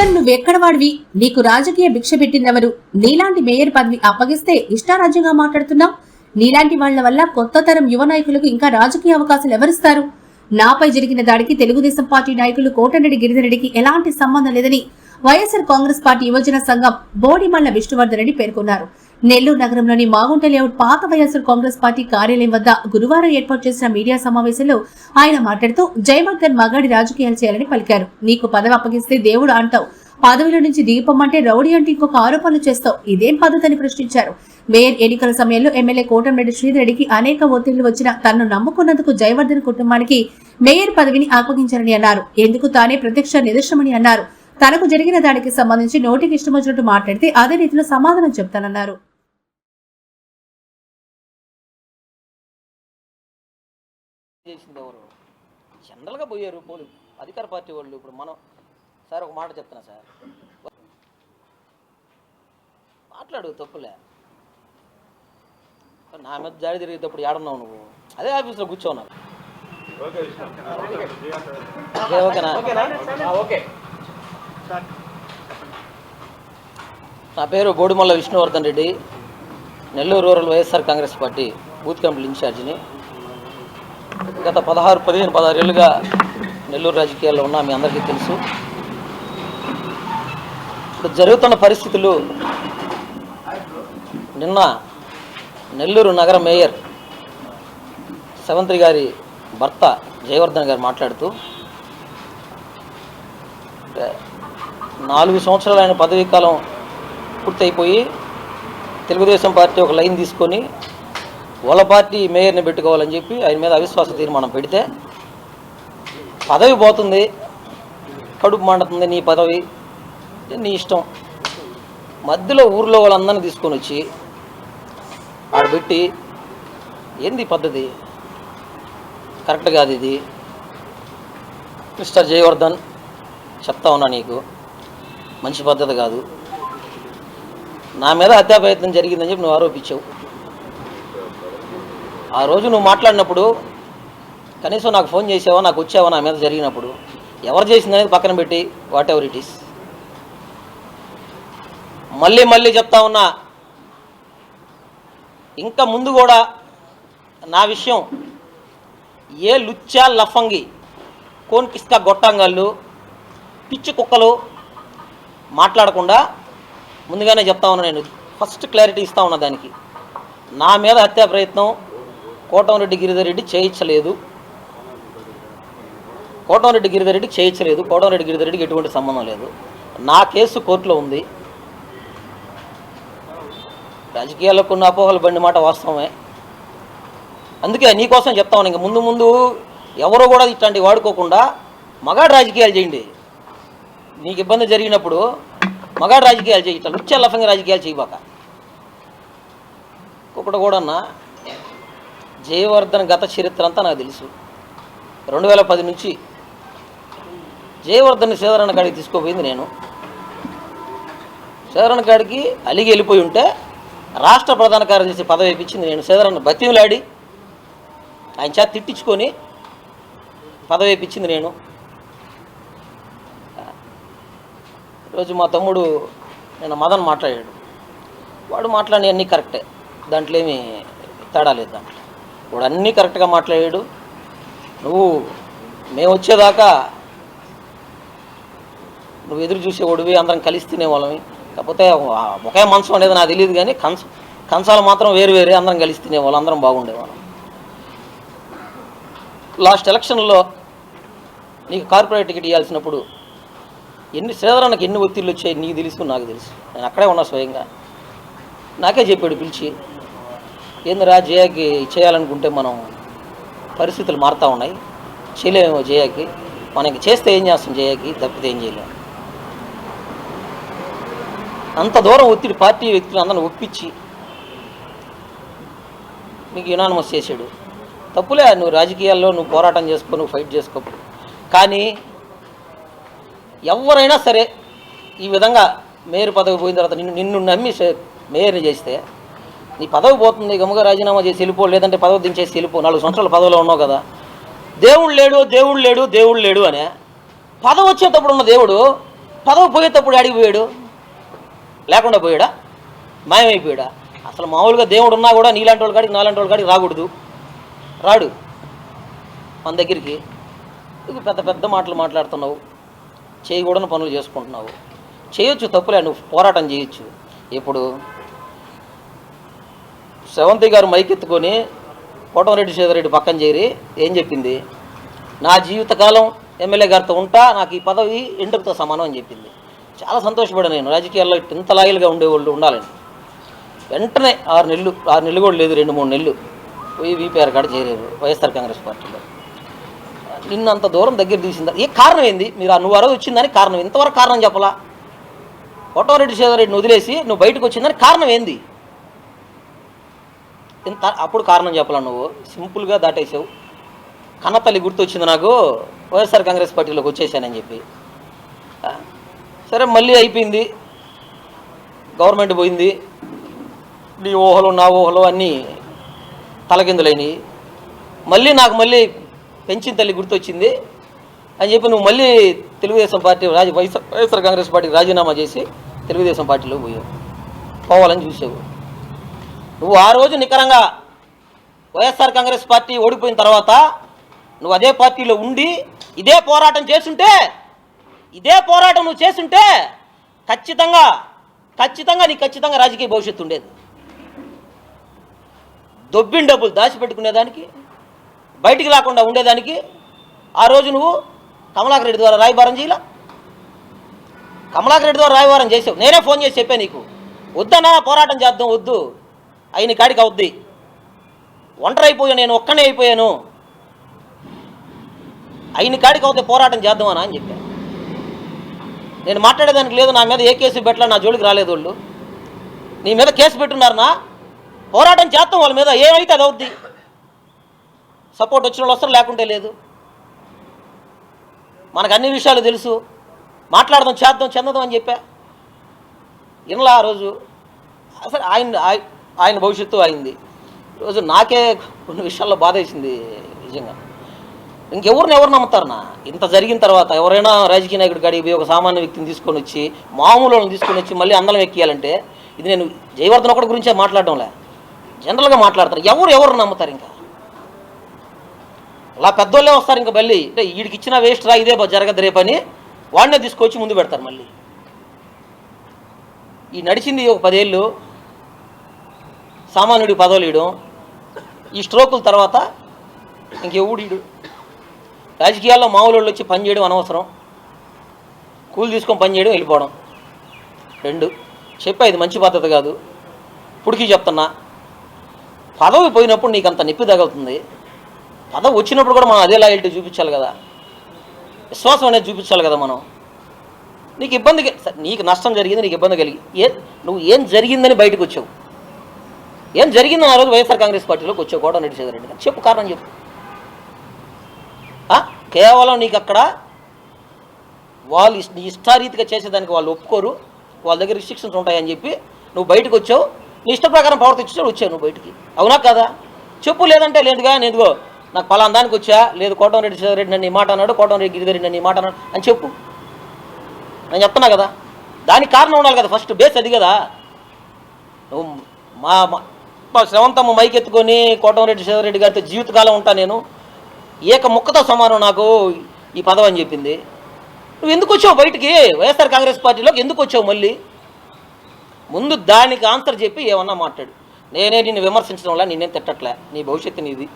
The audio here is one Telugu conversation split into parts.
అసలు నువ్వెక్కడ వాడివి? నీకు రాజకీయ భిక్ష పెట్టిందెవరు నీలాంటి మేయర్ పదవి అప్పగిస్తే ఇష్టారాజ్యంగా మాట్లాడుతున్నావు? నీలాంటి వాళ్ళ వల్ల కొత్త తరం యువ నాయకులకు ఇంకా రాజకీయ అవకాశాలు ఎవరిస్తారు? నాపై జరిగిన దాడికి తెలుగుదేశం పార్టీ నాయకులు కోటరెడ్డి గిరిధరెడ్డికి ఎలాంటి సంబంధం లేదని వైఎస్ఆర్ కాంగ్రెస్ పార్టీ యువజన సంఘం బోడిమల్ల విష్ణువర్ధన్ రెడ్డి పేర్కొన్నారు. నెల్లూరు నగరంలోని మాగుంట లేఅవుట్ పాత వైఎస్ఆర్ కాంగ్రెస్ పార్టీ కార్యాలయం వద్ద గురువారం ఏర్పాటు చేసిన మీడియా సమావేశంలో ఆయన మాట్లాడుతూ జయవర్ధన్ మగాడి రాజకీయాలు చేయాలని పలికారు. నీకు పదవి అప్పగిస్తే దేవుడు అంటావు. పదవిలో నుంచి దిగిపోమంటే రౌడీ అంటే ఇంకొక ఆరోపణలు చేస్తావు. ఇదేం పద్ధతిని ప్రశ్నించారు. మేయర్ ఎన్నికల సమయంలో ఎమ్మెల్యే కోటంరెడ్డి శ్రీధరెడ్డికి అనేక ఒత్తిళ్ళు వచ్చిన తనను నమ్ముకున్నందుకు జయవర్ధన్ కుటుంబానికి మేయర్ పదవిని అప్పగించారని అన్నారు. ఎందుకు తానే ప్రత్యక్ష నిదర్శనమని అన్నారు. తనకు జరిగిన దాడికి సంబంధించి నోటికి ఇష్టం వచ్చినట్టు మాట్లాడితే అదే రీతిలో సమాధానం చెప్తానన్నారు. చేసింది ఎవరు? జనరల్గా పోయారు పోలీ అధికార పార్టీ వాళ్ళు. ఇప్పుడు మనం సార్ ఒక మాట చెప్తున్నా సార్. మాట్లాడు తప్పులే. నా మీద జాడి తిరిగేటప్పుడు ఏడున్నావు నువ్వు? అదే ఆఫీస్లో కూర్చోన్నావు నా పేరు Bodimalla Vishnuvardhan Reddy. Nellore rural YSR Congress party booth committee ఇన్ఛార్జిని. గత పదహారు పదిహేను పదహారు ఏళ్ళుగా నెల్లూరు రాజకీయాల్లో ఉన్నా మీ అందరికీ తెలుసు. ఇప్పుడు జరుగుతున్న పరిస్థితులు నిన్న నెల్లూరు నగర మేయర్ సెవంత్రి గారి భర్త జయవర్ధన్ గారు మాట్లాడుతూ నాలుగు సంవత్సరాలు ఆయన పదవీ కాలం పూర్తయిపోయి తెలుగుదేశం పార్టీ ఒక లైన్ తీసుకొని వాళ్ళ పార్టీ మేయర్ని పెట్టుకోవాలని చెప్పి ఆయన మీద అవిశ్వాస తీర్మానం పెడితే పదవి పోతుంది కడుపు మండుతుంది నీ పదవి. నీ ఇష్టం. మధ్యలో ఊర్లో వాళ్ళందరినీ తీసుకొని వచ్చి ఆడ పెట్టి ఏంది పద్ధతి? కరెక్ట్ కాదు ఇది. మిస్టర్ జయవర్ధన్ చెప్తా ఉన్నా నీకు. మంచి పద్ధతి కాదు. నా మీద హత్యాప్రయత్నం జరిగిందని చెప్పి నువ్వు ఆరోపించావు. ఆ రోజు నువ్వు మాట్లాడినప్పుడు కనీసం నాకు ఫోన్ చేసావా నాకు వచ్చావా నా మీద జరిగినప్పుడు ఎవరు చేసిందనేది పక్కన పెట్టి వాట్ ఎవర్ ఇట్ ఈస్ మళ్ళీ మళ్ళీ చెప్తా ఉన్నా ఇంకా ముందు కూడా నా విషయం ఏ లుచ్చా లఫంగి కోన్ కిస్కా గొట్టంగాళ్ళు పిచ్చి కుక్కలు మాట్లాడకుండా ముందుగానే చెప్తా ఉన్నా నేను. ఫస్ట్ క్లారిటీ ఇస్తా ఉన్నా దానికి. నా మీద హత్యా ప్రయత్నం కోటంరెడ్డి గిరిధరెడ్డి చేయించలేదు. కోటంరెడ్డి గిరిధరెడ్డి చేయించలేదు. కోటంరెడ్డి గిరిధరెడ్డికి ఎటువంటి సంబంధం లేదు. నా కేసు కోర్టులో ఉంది. రాజకీయాల్లో కొన్ని అపోహలు బండి మాట వాస్తవమే. అందుకే నీకోసం చెప్తా ఉన్నాను ఇంక ముందు ముందు ఎవరు కూడా ఇట్లాంటివి వాడుకోకుండా మగాడు రాజకీయాలు చేయండి. నీకు ఇబ్బంది జరిగినప్పుడు మగాడు రాజకీయాలు చేయి ఇట్లా లుచ్చ లఫంగా రాజకీయాలు చేయబాక. ఒకటి కూడా జయవర్ధన్ గత చరిత్ర అంతా నాకు తెలుసు. రెండు వేల పది నుంచి జయవర్ధన్ సేదరణ కాడికి తీసుకుపోయింది నేను. సేదరణ కాడికి అలిగి వెళ్ళిపోయి ఉంటే రాష్ట్ర ప్రధాన కార్యదర్శి పదవి ఇప్పించింది నేను. సేదరణ బతిమలాడి ఆయన చేత తిట్టించుకొని పదవి ఇప్పించింది నేను. రోజు మా తమ్ముడు నేను మదన్ మాట్లాడాడు. వాడు మాట్లాడినవన్నీ కరెక్టే. దాంట్లో ఏమి తేడా లేదు దాంట్లో. వాడు అన్నీ కరెక్ట్గా మాట్లాడాడు. నువ్వు మేము వచ్చేదాకా నువ్వు ఎదురు చూసేవాడివి అందరం కలిసి తినేవాళ్ళమి కాకపోతే ఒకే మంచం అనేది నాకు తెలియదు కానీ కంస కంచాలు మాత్రం వేరు వేరే అందరం కలిసి తినేవాళ్ళం అందరం బాగుండేవాళ్ళం. లాస్ట్ ఎలక్షన్లో నీకు కార్పొరేట్ టికెట్ ఇవ్వాల్సినప్పుడు ఎన్ని శ్రీధరానికి ఎన్ని ఒత్తిళ్ళు వచ్చాయి నీకు తెలుసు నాకు తెలుసు. నేను అక్కడే ఉన్నా స్వయంగా. నాకే చెప్పాడు పిలిచి ఏందిరా జయాకి చేయాలనుకుంటే మనం పరిస్థితులు మారుతూ ఉన్నాయి. చేయలేము జయాకి. మనకి చేస్తే ఏం చేస్తాం జయాకి? తప్పితే ఏం చేయలేము అంత దూరం ఒత్తిడి పార్టీ వ్యక్తులు అందరిని ఒప్పించి నీకు యునానమస్ చేశాడు. తప్పులే నువ్వు రాజకీయాల్లో నువ్వు పోరాటం చేసుకో నువ్వు ఫైట్ చేసుకో. కానీ ఎవరైనా సరే ఈ విధంగా మేయర్ పదవి పోయిన తర్వాత నిన్ను నిన్ను నమ్మి మేయర్ని చేస్తే నీ పదవి పోతుంది గమ్ముగా రాజీనామా చేసి వెళ్ళిపో లేదంటే పదవి దించేసి వెళ్ళిపో. నాలుగు సంవత్సరాల పదవిలో ఉన్నావు కదా. దేవుడు లేడు దేవుడు లేడు దేవుడు లేడు అనే. పదవి వచ్చేటప్పుడు ఉన్న దేవుడు పదవి పోయేటప్పుడు అడిగిపోయాడు లేకుండా పోయాడా? మాయమైపోయాడా? అసలు మామూలుగా దేవుడు ఉన్నా కూడా నీలాంటి వాళ్ళ కాడికి నాలాంటి వాళ్ళ కాడికి రాకూడదు. రాడు. మన దగ్గరికి ఇది పెద్ద పెద్ద మాటలు మాట్లాడుతున్నావు. చేయకూడని పనులు చేసుకుంటున్నావు. చేయొచ్చు తప్పులే నువ్వు పోరాటం చేయొచ్చు. ఇప్పుడు సెవంతి గారు మైకెత్తుకొని కోటమరెడ్డి సేదరెడ్డి పక్కన చేరి ఏం చెప్పింది? నా జీవితకాలం ఎమ్మెల్యే గారితో ఉంటా నాకు ఈ పదవి ఇంటర్తో సమానం అని చెప్పింది. చాలా సంతోషపడాను నేను. రాజకీయాల్లో ఇంత లాయల్గా ఉండేవాళ్ళు ఉండాలని. వెంటనే ఆరు నెలలు ఆరు నెలలు కూడా లేదు రెండు మూడు నెలలు. పోయి వీపీఆర్ కాడ చేరారు వైఎస్ఆర్ కాంగ్రెస్ పార్టీలో. నిన్నంత దూరం దగ్గర తీసిందా? ఏ కారణం ఏంది? మీరు ఆ నువ్వు ఆ రోజు వచ్చిందని కారణం. ఇంతవరకు కారణం చెప్పలా? కోటమరెడ్డి సేదరెడ్డిని వదిలేసి నువ్వు బయటకు వచ్చిందని కారణం ఏంది? ఇంత అప్పుడు కారణం చెప్పాలా నువ్వు? సింపుల్గా దాటేసావు. కన్నతల్లి గుర్తొచ్చింది నాకు. వైఎస్ఆర్ కాంగ్రెస్ పార్టీలోకి వచ్చేసానని చెప్పి. సరే మళ్ళీ అయిపోయింది. గవర్నమెంట్ పోయింది. నీ ఊహలు నా ఊహలు అన్నీ తలకిందులైనవి మళ్ళీ నాకు మళ్ళీ పెంచిన తల్లి గుర్తొచ్చింది. అని చెప్పి నువ్వు మళ్ళీ తెలుగుదేశం పార్టీ రాజ వైఎస్ వైఎస్ఆర్ కాంగ్రెస్ పార్టీకి రాజీనామా చేసి తెలుగుదేశం పార్టీలో పోయావు. పోవాలని చూసావు. నువ్వు ఆ రోజు నికరంగా వైఎస్ఆర్ కాంగ్రెస్ పార్టీ ఓడిపోయిన తర్వాత నువ్వు అదే పార్టీలో ఉండి ఇదే పోరాటం చేస్తుంటే ఇదే పోరాటం నువ్వు చేస్తుంటే ఖచ్చితంగా ఖచ్చితంగా నీకు ఖచ్చితంగా రాజకీయ భవిష్యత్తు ఉండేది. దొబ్బిన డబ్బులు దాచిపెట్టుకునేదానికి బయటికి రాకుండా ఉండేదానికి ఆ రోజు నువ్వు కమలాకర్ రెడ్డి ద్వారా రాయబారం చేయలా? కమలాకర్ రెడ్డి ద్వారా రాయబారం చేసావు. నేనే ఫోన్ చేసి చెప్పాను నీకు. వద్దన్నా పోరాటం చేద్దాం వద్దు. అయిన కాడికి అవుద్ది. ఒంటరి అయిపోయాను నేను ఒక్కనే అయిపోయాను. అయిన కాడికి అవుతే పోరాటం చేద్దామనా అని చెప్పాను. నేను మాట్లాడేదానికి లేదు నా మీద ఏ కేసు పెట్టలా నా జోలికి రాలేదు వాళ్ళు. నీ మీద కేసు పెట్టున్నారనా? పోరాటం చేస్తాం వాళ్ళ మీద ఏమైతే అది అవుద్ది. సపోర్ట్ వచ్చిన వాళ్ళు వస్తారు లేకుంటే లేదు. మనకు అన్ని విషయాలు తెలుసు. మాట్లాడదాం చేద్దాం చెందదాం అని చెప్పా. ఇన్లా ఆ రోజు అసలు ఆయన ఆయన భవిష్యత్తు అయింది. ఈరోజు నాకే కొన్ని విషయాల్లో బాధ వేసింది నిజంగా. ఇంకెవరిని ఎవరు నమ్ముతారనా ఇంత జరిగిన తర్వాత ఎవరైనా రాజకీయ నాయకుడి గడిపి ఒక సామాన్య వ్యక్తిని తీసుకొని వచ్చి మామూలు తీసుకొని వచ్చి మళ్ళీ అందలం ఎక్కియాలంటే ఇది నేను జయవర్ధన్ ఒకటి గురించే మాట్లాడడంలే. జనరల్గా మాట్లాడతారు. ఎవరు ఎవరు నమ్ముతారు ఇంకా? అలా పెద్దోళ్ళే వస్తారు ఇంకా మళ్ళీ. అంటే వీడికి ఇచ్చిన వేస్ట్ రా ఇదే జరగదు రేపని వాడినే తీసుకొచ్చి ముందు పెడతారు మళ్ళీ. ఈ నడిచింది ఒక పదేళ్ళు సామాన్యుడి పదవులు ఇయడం ఈ స్ట్రోకుల తర్వాత ఇంకెవడీడు రాజకీయాల్లో మామూలు వాళ్ళు వచ్చి పని చేయడం అనవసరం. కూలి తీసుకొని పని చేయడం వెళ్ళిపోవడం. రెండు చెప్పా ఇది మంచి పద్ధతి కాదు. పుడికి చెప్తున్నా. పదవి పోయినప్పుడు నీకు అంత నొప్పి తగులుతుంది. పదవి వచ్చినప్పుడు కూడా మనం అదే లాయల్టీ చూపించాలి కదా. విశ్వాసం అనేది చూపించాలి కదా మనం. నీకు ఇబ్బంది సరే, నీకు నష్టం జరిగింది నీకు ఇబ్బంది కలిగి ఏ నువ్వు ఏం జరిగిందని బయటకు వచ్చావు. ఏం జరిగిందని ఆ రోజు వైఎస్ఆర్ కాంగ్రెస్ పార్టీలోకి వచ్చే కోట రెడ్డి రెడ్డి గారు చెప్పు కారణం చెప్పు. ఆ? కేవలం నీకు అక్కడ వాళ్ళు నీ ఇష్టారీతిగా చేసేదానికి వాళ్ళు ఒప్పుకోరు. వాళ్ళ దగ్గర రిస్ట్రిక్షన్స్ ఉంటాయని చెప్పి నువ్వు బయటకు వచ్చావు. నీ ఇష్ట ప్రకారం ప్రవర్తించావు వచ్చావు నువ్వు బయటికి. అవునా కదా? చెప్పు లేదంటే లేదుగా నేనుగో నాకు పలానా దానికి వచ్చా లేదు కోటంరెడ్డి రెడ్డి నన్ను ఈ మాట అన్నాడు కోటంరెడ్డి గిరిధరెడ్డి నన్ను ఈ మాట అన్నాడు అని చెప్పు. నేను చెప్తున్నా కదా. దానికి కారణం ఉండాలి కదా ఫస్ట్ బేస్ అది కదా. నువ్వు మా మా- శ్రవంతమ్మ మైక్ ఎత్తుకొని కోటంరెడ్డి శివరెడ్డి గారితో జీవితకాలం ఉంటా నేను. ఏక ముక్కతో సమానం నాకు ఈ పదవి అని చెప్పింది. నువ్వు ఎందుకు వచ్చావు బయటికి? వైఎస్ఆర్ కాంగ్రెస్ పార్టీలోకి ఎందుకు వచ్చావు మళ్ళీ? ముందు దానికి ఆన్సర్ చెప్పి ఏమన్నా మాట్లాడు. నేనే నిన్ను విమర్శించడం వల్ల నేనేం తిట్టట్లే. నీ భవిష్యత్తు నీది.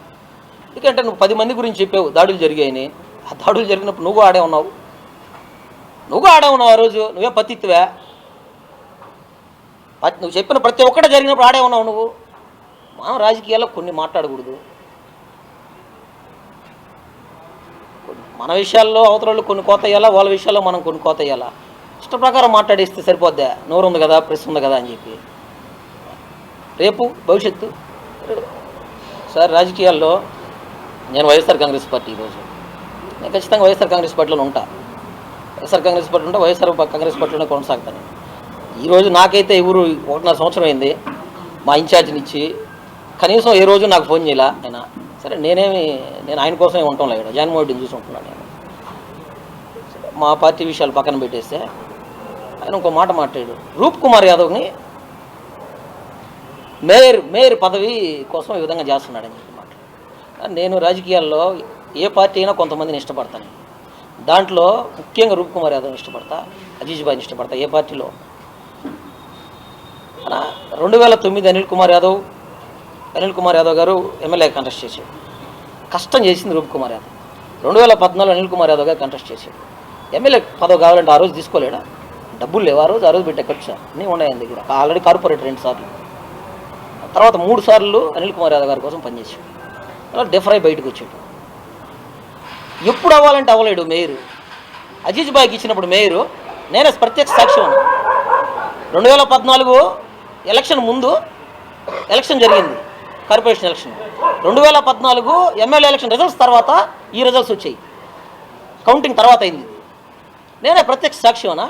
ఎందుకంటే నువ్వు పది మంది గురించి చెప్పావు దాడులు జరిగాయని. ఆ దాడులు జరిగినప్పుడు నువ్వు ఆడే ఉన్నావు. నువ్వు ఆడే ఉన్నావు ఆ రోజు. నువ్వే పత్తిత్తువే. నువ్వు చెప్పిన ప్రతి ఒక్కటి జరిగినప్పుడు ఆడే ఉన్నావు నువ్వు. మనం రాజకీయాల్లో కొన్ని మాట్లాడకూడదు. మన విషయాల్లో అవతల కొన్ని కోత వేయాలా వాళ్ళ విషయాల్లో మనం కొన్ని కోత వేయాలా ఇష్ట ప్రకారం మాట్లాడేస్తే సరిపోద్దా? నోరు ఉంది కదా ప్రెస్ ఉంది కదా అని చెప్పి. రేపు భవిష్యత్తు. సార్ రాజకీయాల్లో నేను వైఎస్ఆర్ కాంగ్రెస్ పార్టీ ఈరోజు నేను ఖచ్చితంగా వైఎస్ఆర్ కాంగ్రెస్ పార్టీలో ఉంటా. వైఎస్ఆర్ కాంగ్రెస్ పార్టీ ఉంటే వైఎస్ఆర్ కాంగ్రెస్ పార్టీలోనే కొనసాగుతాను. ఈరోజు నాకైతే ఎవరు ఒకటిన్నర సంవత్సరం అయింది. మా ఇన్ఛార్జినిచ్చి కనీసం ఏ రోజు నాకు ఫోన్ చేయాల ఆయన సరే నేనేమి నేను ఆయన కోసమే ఉంటాం ఇక్కడ. జగన్మోహన్ రెడ్డిని చూసి ఉంటున్నాను నేను. మా పార్టీ విషయాలు పక్కన పెట్టేస్తే ఆయన ఇంకో మాట మాట్లాడు రూప్ కుమార్ యాదవ్ని మేయర్ మేయర్ పదవి కోసం ఈ విధంగా చేస్తున్నాడని చెప్పి మాట్లాడు నేను రాజకీయాల్లో ఏ పార్టీ అయినా కొంతమందిని ఇష్టపడతాను. దాంట్లో ముఖ్యంగా రూప్ కుమార్ యాదవ్ని ఇష్టపడతా అజీజ్ బాయ్ని ఇష్టపడతా ఏ పార్టీలో. రెండు వేల తొమ్మిది అనిల్ కుమార్ యాదవ్ అనిల్ కుమార్ యాదవ్ గారు ఎమ్మెల్యే కంటెస్ట్ చేశారు. కష్టం చేసింది రూప్ కుమార్ యాదవ్. రెండు వేల పద్నాలుగు అనిల్ కుమార్ యాదవ్ గారు కంటెస్ట్ చేశాడు ఎమ్మెల్యే పదవి కావాలంటే ఆ రోజు తీసుకోలేడా? డబ్బులు లేవు. ఆ రోజు ఆ రోజు పెట్టే ఖర్చు అన్నీ ఉన్నాయి ఆయన దగ్గర. ఆల్రెడీ కార్పొరేట్ రెండు సార్లు. తర్వాత మూడు సార్లు అనిల్ కుమార్ యాదవ్ గారి కోసం పనిచేసాడు అలా డెఫరై బయటకు వచ్చాడు. ఎప్పుడు అవ్వాలంటే అవ్వలేడు మేయరు. అజీజ్ బాయ్కి ఇచ్చినప్పుడు మేయరు నేనే ప్రత్యక్ష సాక్ష్యం రెండు వేల పద్నాలుగు ఎలక్షన్ ముందు ఎలక్షన్ జరిగింది. Corporation election. రెండు వేల పద్నాలుగు ఎమ్మెల్యే ఎలక్షన్ రిజల్ట్స్ తర్వాత ఈ రిజల్ట్స్ వచ్చాయి. కౌంటింగ్ తర్వాత అయింది. నేనే ప్రత్యక్ష సాక్ష్యమనా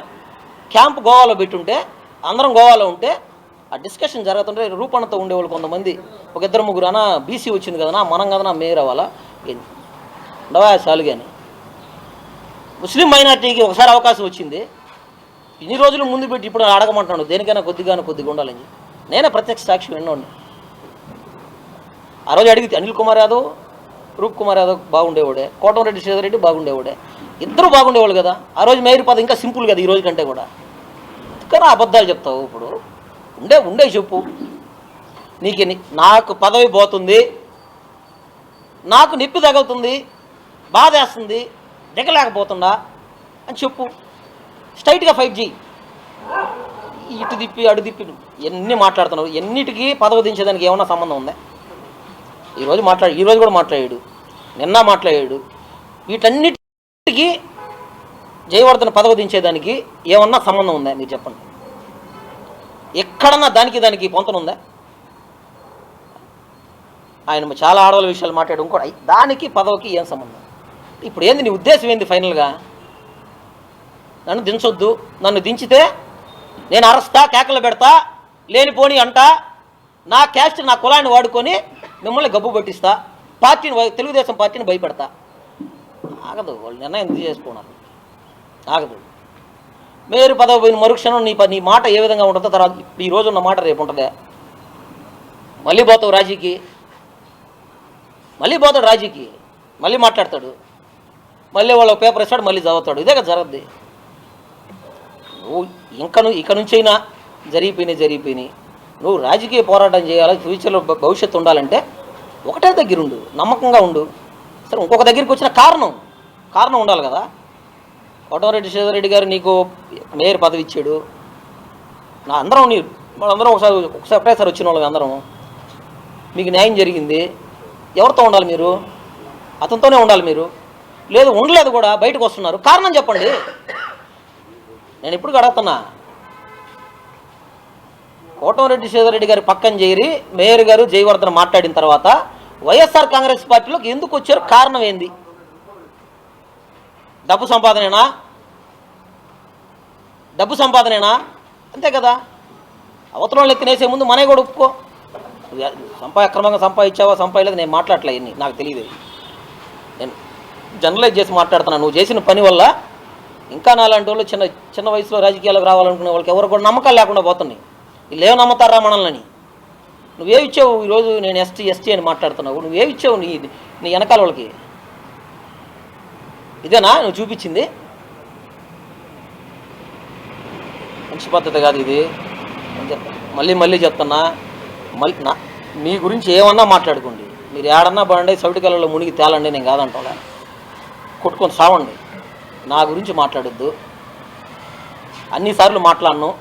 క్యాంప్ గోవాలో పెట్టుంటే అందరం గోవాలో ఉంటే ఆ డిస్కషన్ జరుగుతుంటే రూపణతో ఉండేవాళ్ళు కొంతమంది. ఒక ఇద్దరు ముగ్గురు అన్న బీసీ వచ్చింది కదనా మనం కదనా మేయర్ అవ్వాలా? ఉండవా సాలుగాని ముస్లిం మైనార్టీకి ఒకసారి అవకాశం వచ్చింది. ఇన్ని రోజులు ముందు పెట్టి ఇప్పుడు అడగమంటున్నాడు దేనికైనా కొద్దిగానే కొద్దిగా ఉండాలని. నేనే ప్రత్యక్ష సాక్షి విన్నాను ఆ రోజు అడిగితే అనిల్ కుమార్ యాదవ్ రూప్ కుమార్ యాదవ్ బాగుండేవాడే కోటమరెడ్డి శ్రీధర్ రెడ్డి బాగుండేవాడే. ఇద్దరు బాగుండేవాళ్ళు కదా. ఆ రోజు మేయర్ పదం ఇంకా సింపుల్ కదా ఈ రోజు కంటే కూడా. కానీ అబద్ధాలు చెప్తావు ఇప్పుడు? ఉండే ఉండే చెప్పు. నీకు నాకు పదవి పోతుంది. నాకు నొప్పి తగులుతుంది. బాధేస్తుంది దిగలేకపోతుందా అని చెప్పు. స్ట్రైట్గా ఫైట్ చేయి ఇటు తిప్పి అడు తిప్పి ఎన్ని మాట్లాడుతున్నావు? ఎన్నిటికీ పదవి దించేదానికి ఏమన్నా సంబంధం ఉందా? ఈరోజు మాట్లాడు ఈరోజు కూడా మాట్లాడాడు. నిన్న మాట్లాడాడు. వీటన్నిటికీ జయవర్ధన పదవి దించేదానికి ఏమన్నా సంబంధం ఉందా? మీరు చెప్పండి. ఎక్కడన్నా దానికి దానికి పొంతన ఉందా? ఆయన చాలా ఆడవాళ్ళ విషయాలు మాట్లాడడం కూడా దానికి పదవికి ఏం సంబంధం? ఇప్పుడు ఏంది నీ ఉద్దేశం ఏంది ఫైనల్గా? నన్ను దించొద్దు. నన్ను దించితే నేను అరస్తా కేకలు పెడతా లేనిపోని అంట నా క్యాస్ట్ నా కులాన్ని వాడుకొని మిమ్మల్ని గబ్బు పట్టిస్తా పార్టీని తెలుగుదేశం పార్టీని భయపెడతా. ఆగదు వాళ్ళు నిర్ణయం ఎందుకు చేసుకున్నారు? ఆగదు. మేరు పదవి పోయిన మరుక్షణం నీ ప- నీ మాట ఏ విధంగా ఉంటుందో తర్వాత ఈ రోజు ఉన్న మాట రేపు ఉంటుందే. మళ్ళీ పోతావు రాజీకి. మళ్ళీ పోతాడు రాజీకి. మళ్ళీ మాట్లాడతాడు. మళ్ళీ వాళ్ళ పేపర్ ఇస్తాడు మళ్ళీ చదువుతాడు. ఇదే కదా జరగద్ది. నువ్వు ఇంకా నువ్వు ఇక నుంచైనా జరిగిపోయినాయి జరిగిపోయినాయి. నువ్వు రాజకీయ పోరాటం చేయాలి ఫ్యూచర్లో భవిష్యత్తు ఉండాలంటే ఒకటే దగ్గర ఉండు నమ్మకంగా ఉండు. సరే ఇంకొక దగ్గరికి వచ్చిన కారణం కారణం ఉండాలి కదా. కోటమరెడ్డి శ్రీధర్ గారు నీకు మేయర్ పదవి ఇచ్చాడు. నా అందరం నీ వాళ్ళందరం ఒకసారి ఒకసారి ఒకటేసారి వచ్చిన వాళ్ళం అందరం. మీకు న్యాయం జరిగింది. ఎవరితో ఉండాలి మీరు? అతనితోనే ఉండాలి మీరు. లేదు ఉండలేదు కూడా బయటకు వస్తున్నారు. కారణం చెప్పండి. నేను ఇప్పుడు అడుగుతున్నా? కోటమరెడ్డి శ్రీధర్రెడ్డి గారి పక్కన చేరి మేయర్ గారు జయవర్ధన్ మాట్లాడిన తర్వాత వైఎస్ఆర్ కాంగ్రెస్ పార్టీలోకి ఎందుకు వచ్చారు? కారణం ఏంది? డబ్బు సంపాదనేనా? డబ్బు సంపాదనేనా? అంతే కదా. అవతల వాళ్ళు ఎత్తినేసే ముందు మనే కూడా ఒప్పుకో. సంపా అక్రమంగా సంపాదించావా? సంపాదలేదు నేను మాట్లాడలే ఇన్ని. నాకు తెలియదు నేను జనరలైజ్ చేసి మాట్లాడుతున్నా. నువ్వు చేసిన పని వల్ల ఇంకా నాలాంటి వాళ్ళు చిన్న చిన్న వయసులో రాజకీయాలకు రావాలనుకునే వాళ్ళకి ఎవరు కూడా నమ్మకాలు లేకుండా పోతున్నాయి. వీళ్ళు నమ్ముతారా మనల్ని నువ్వేమి ఇచ్చావు ఈరోజు నేను ఎస్టీ ఎస్టీ అని మాట్లాడుతున్నావు. నువ్వేమి ఇచ్చావు నీ నీ వెనకాల వాళ్ళకి? ఇదేనా? నువ్వు చూపించింది? మంచి పద్ధతి కాదు ఇది. చెప్తా? మళ్ళీ మళ్ళీ చెప్తున్నా. మళ్ళీ నా మీ గురించి ఏమన్నా మాట్లాడుకోండి. మీరు ఏడన్నా బండి సౌటికలలో మునిగి తేలండి నేను కాదంటా కొట్టుకొని సావండి. నా గురించి మాట్లాడొద్దు. అన్నిసార్లు మాట్లాడను.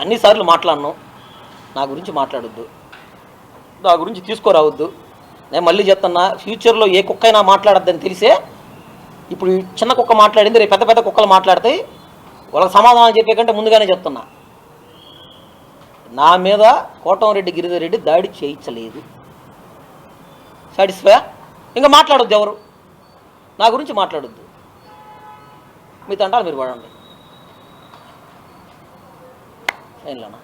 అన్నిసార్లు మాట్లాడను. నా గురించి మాట్లాడొద్దు. నా గురించి తీసుకురావద్దు. నేను మళ్ళీ చెప్తున్నా ఫ్యూచర్లో ఏ కుక్క అయినా మాట్లాడద్దని తెలిసే ఇప్పుడు ఈ చిన్న కుక్క మాట్లాడింది రేపు పెద్ద పెద్ద కుక్కలు మాట్లాడతాయి వాళ్ళకి సమాధానం చెప్పే కంటే ముందుగానే చెప్తున్నా నా మీద కోటంరెడ్డి గిరిధర్ రెడ్డి దాడి చేయించలేదు. సాటిస్ఫై ఇంకా మాట్లాడొద్దు ఎవరు? నా గురించి మాట్లాడొద్దు. మీ తంటాలు మీరు పడండి ఏంలన్నా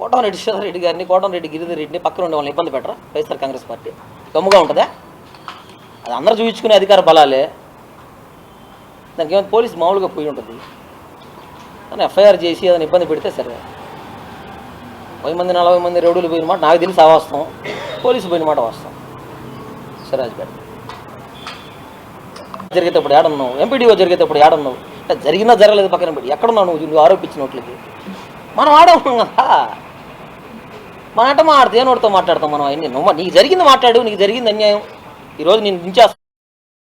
కోటంరెడ్డి శ్రీధర్ రెడ్డి గారిని కోటంరెడ్డి గిరిధర్ రెడ్డిని పక్కన ఉండే వాళ్ళని ఇబ్బంది పెట్టరా? YSR Congress party. గమ్ముగా ఉంటుందా? అది అందరూ చూపించుకునే అధికార బలాలే. దానికి ఏమైనా పోలీసు మామూలుగా పోయి ఉంటుంది. కానీ ఎఫ్ఐఆర్ చేసి ఏదైనా ఇబ్బంది పెడితే సరే. పది మంది నలభై మంది రౌడీలు పోయిన మాట నాకు తెలిసి అవాస్తాం పోలీసు పోయిన మాట వాస్తాం గారు. జరిగేటప్పుడు ఏడన్నావు? ఎంపీడీఓ జరిగేటప్పుడు ఏడన్నావు? అంటే జరిగినా జరగలేదు పక్కన పెట్టి. ఎక్కడున్నావు నువ్వు? నువ్వు ఆరోపించినట్లకి మనం ఆడవున్నాం కదా. మన మా మాట్లాడితే నోడితో మాట్లాడతాం మనం. అన్ని నువ్వు నీకు జరిగింది మాట్లాడు నీకు జరిగింది అన్యాయం. ఈరోజు నేను దించేస్తా